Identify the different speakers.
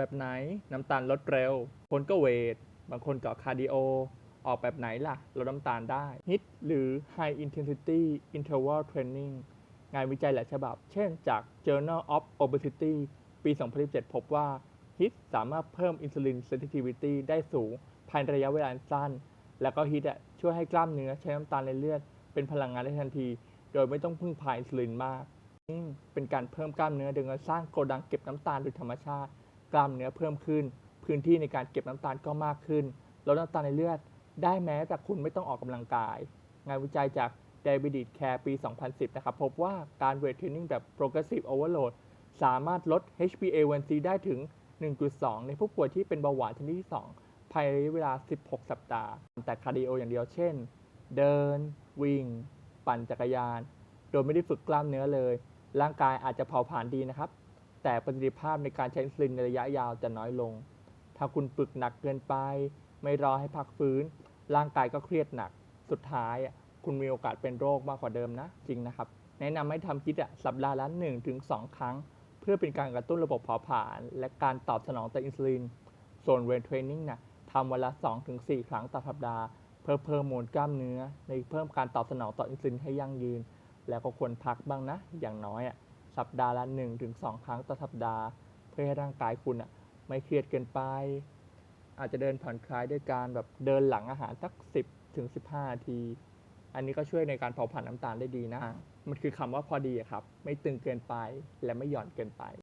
Speaker 1: แบบไหน น้ำตาลลดเร็ว คนก็เวท บางคนก็คาร์ดิโอ ออกแบบไหนล่ะ ลดน้ำตาลได้ HIT หรือ High Intensity Interval Training งานวิจัยหลายฉบับ เช่นจาก Journal of Obesity ปี 2017 พบว่า HIT สามารถเพิ่ม insulin sensitivity ได้สูง ภายในระยะเวลาสั้น แล้วก็ HIT ช่วยให้กล้ามเนื้อใช้น้ำตาลในเลือด เป็นพลังงานได้ทันที โดยไม่ต้องพึ่งพาอินซูลินมากนี่เป็นการเพิ่มกล้ามเนื้อโดยการสร้างโกดังเก็บน้ำตาลโดยธรรมชาติ กล้ามเนื้อเพิ่มขึ้น พื้นที่ในการเก็บน้ำตาลก็มากขึ้นลดน้ำตาลในเลือดได้แม้แต่คุณไม่ต้องออกกำลังกาย งานวิจัยจาก Diabetes Care ปี 2010 นะครับ พบว่าการเวทเทรนนิ่งแบบ Progressive Overload สามารถลด HbA1c ได้ถึง 1.2 ในผู้ป่วยที่เป็นเบาหวานชนิดที่ 2 ภายในเวลา 16 สัปดาห์ แต่คาร์ดิโออย่างเดียวเช่น เดิน วิ่ง ปั่นจักรยาน โดยไม่ได้ฝึกกล้ามเนื้อเลย ร่างกายอาจจะเผาผลาญดีนะครับ แต่ประสิทธิภาพในการใช้อินซูลินในระยะยาวจะน้อยลง ถ้าคุณฝึกหนักเกินไป ไม่รอให้พักฟื้น ร่างกายก็เครียดหนัก สุดท้ายคุณมีโอกาสเป็นโรคมากกว่าเดิมนะ จริงนะครับ แนะนำให้ทำกิจอะสัปดาห์ละ1ถึง2ครั้ง เพื่อเป็นการกระตุ้นระบบเผาผลาญและการตอบสนองต่ออินซูลิน ส่วนเวทเทรนนิ่งนะทำวันละ2ถึง4ครั้งต่อสัปดาห์ เพื่อเพิ่มมวลกล้ามเนื้อ ในเพิ่มการตอบสนองต่ออินซูลินให้ยั่งยืน แล้วก็ควรพักบ้างนะ อย่างน้อยอะ สัปดาห์ละ1ถึง2ครั้งต่อสัปดาห์ เพื่อให้ร่างกายคุณอะไม่เครียดเกินไป อาจจะเดินผ่อนคลายด้วยการแบบเดินหลังอาหารสัก 10ถึง15 นาที อันนี้ก็ช่วยในการเผาผลาญน้ำตาลได้ดีนะ มันคือคำว่าพอดีอะครับ ไม่ตึงเกินไปและไม่หย่อนเกินไป